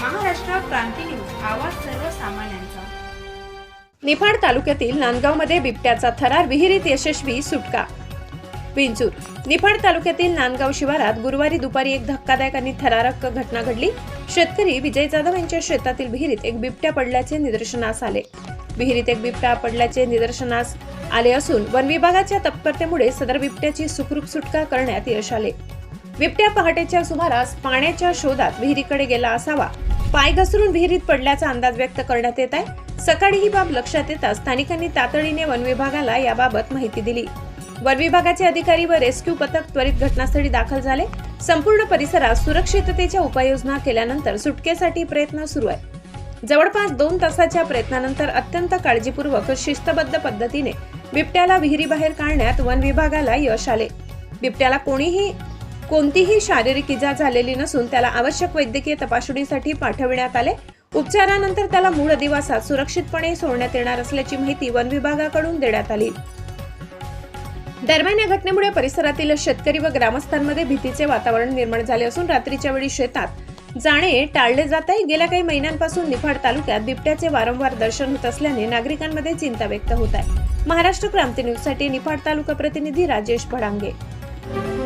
क्रांती news. आवाज सर्वसामान्यांचा. निफाड तालुक्यातील नांदगावमध्ये बिबट्याचा थरार विहिरीत यशस्वी सुटका. विंचूर निफाड तालुक्यातील नांदगाव शिवारात गुरुवारी दुपारी एक धक्कादायक आणि थरारक घटना घडली. शेतकरी विजय जाधव यांच्या शेतातील विहिरीत एक बिबट्या पडल्याचे निदर्शनास आले. विहिरीत एक बिबट्या पडल्याचे निदर्शनास आले असून वन विभागाच्या तत्परतेमुळे सदर बिबट्याची सुखरूप सुटका करण्यात यश आले. बिबट्या पहाटेच्या सुमारास पाण्याच्या शोधात विहिरीकडे गेला असावा. पाय घसरून विहिरीत पडल्याचा अंदाज व्यक्त करण्यात येत आहे. सकाळी ही बाब लक्षात येताच स्थानिकांनी तातडीने वन विभागाला याबाबत माहिती दिली. वन विभागाचे अधिकारी व रेस्क्यू पथक त्वरित घटनास्थळी दाखल झाले. संपूर्ण परिसरात सुरक्षिततेच्या उपाययोजना केल्यानंतर सुटकेसाठी प्रयत्न सुरू आहे. जवळपास दोन तासाच्या प्रयत्नानंतर अत्यंत काळजीपूर्वक शिस्तबद्ध पद्धतीने बिबट्याला विहिरीबाहेर काढण्यात वन विभागाला यश आले. बिबट्याला कोणीही कोणतीही शारीरिक इजा झालेली नसून त्याला आवश्यक वैद्यकीय तपासणीसाठी पाठविण्यात आले. उपचारानंतर त्याला मूळ अधिवासात सुरक्षितपणे सोडण्यात येणार असल्याची माहिती वन विभागाकडून देण्यात आली. दरम्यान या घटनेमुळे परिसरातील शेतकरी व ग्रामस्थांमध्ये भीतीचे वातावरण निर्माण झाले असून रात्रीच्या वेळी शेतात जाणे टाळले जात आहे गेल्या काही महिन्यांपासून निफाड तालुक्यात बिबट्याचे वारंवार दर्शन होत असल्याने नागरिकांमध्ये चिंता व्यक्त होत आहे. महाराष्ट्र क्रांती न्यूजसाठी निफाड तालुका प्रतिनिधी राजेश भडांगे